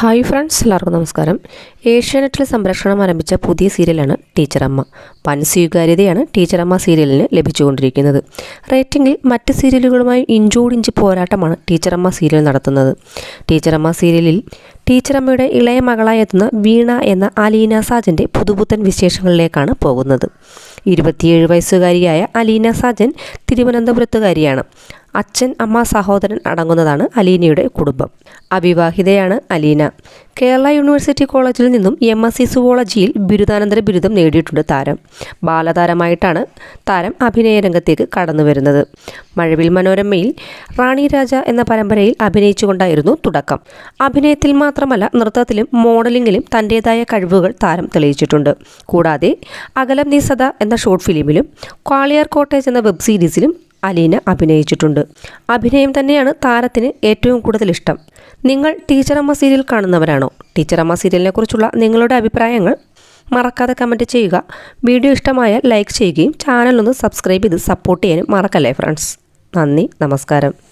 Hi friends എല്ലാവർക്കും നമസ്കാരം. ഏഷ്യാനെറ്റിൽ സംരക്ഷണം ആരംഭിച്ച പുതിയ സീരിയലാണ് ടീച്ചറമ്മ. വൻ സ്വീകാര്യതയാണ് ടീച്ചറമ്മ സീരിയലിന് ലഭിച്ചുകൊണ്ടിരിക്കുന്നത്. റേറ്റിംഗിൽ മറ്റ് സീരിയലുകളുമായി ഇഞ്ചോടിഞ്ച് പോരാട്ടമാണ് ടീച്ചറമ്മ സീരിയൽ നടത്തുന്നത്. ടീച്ചറമ്മ സീരിയലിൽ ടീച്ചറമ്മയുടെ ഇളയ മകളായി എത്തുന്ന വീണ എന്ന അലീന സാജന്റെ പുതുപുത്തൻ വിശേഷങ്ങളിലേക്കാണ് പോകുന്നത്. ഇരുപത്തിയേഴ് വയസ്സുകാരിയായ അലീന സാജൻ തിരുവനന്തപുരത്തുകാരിയാണ്. അച്ഛൻ അമ്മ സഹോദരൻ അടങ്ങുന്നതാണ് അലീനയുടെ കുടുംബം. അവിവാഹിതയാണ് അലീന. കേരള യൂണിവേഴ്സിറ്റി കോളേജിൽ നിന്നും എം എസ് സി സുവോളജിയിൽ ബിരുദാനന്തര ബിരുദം നേടിയിട്ടുണ്ട് താരം. ബാലതാരമായിട്ടാണ് താരം അഭിനയ രംഗത്തേക്ക് കടന്നു വരുന്നത് മഴവിൽ മനോരമയിൽ റാണി രാജ എന്ന പരമ്പരയിൽ അഭിനയിച്ചുകൊണ്ടായിരുന്നു തുടക്കം. അഭിനയത്തിൽ മാത്രമല്ല നൃത്തത്തിലും മോഡലിംഗിലും തന്റേതായ കഴിവുകൾ താരം തെളിയിച്ചിട്ടുണ്ട്. കൂടാതെ അകലം നീ സദ എന്ന ഷോർട്ട് ഫിലിമിലും ക്വാളിയർ കോട്ടേജ് എന്ന വെബ് സീരീസിലും അലീന അഭിനയിച്ചിട്ടുണ്ട്. അഭിനയം തന്നെയാണ് താരത്തിന് ഏറ്റവും കൂടുതൽ ഇഷ്ടം. നിങ്ങൾ ടീച്ചറമ്മ സീരിയൽ കാണുന്നവരാണോ? ടീച്ചറമ്മ സീരിയലിനെ കുറിച്ചുള്ള നിങ്ങളുടെ അഭിപ്രായങ്ങൾ മറക്കാതെ കമന്റ് ചെയ്യുക. വീഡിയോ ഇഷ്ടമായാൽ ലൈക്ക് ചെയ്യുകയും ചാനൽ ഒന്ന് സബ്സ്ക്രൈബ് ചെയ്ത് സപ്പോർട്ട് ചെയ്യാനും മറക്കല്ലേ ഫ്രണ്ട്സ്? നന്ദി നമസ്കാരം.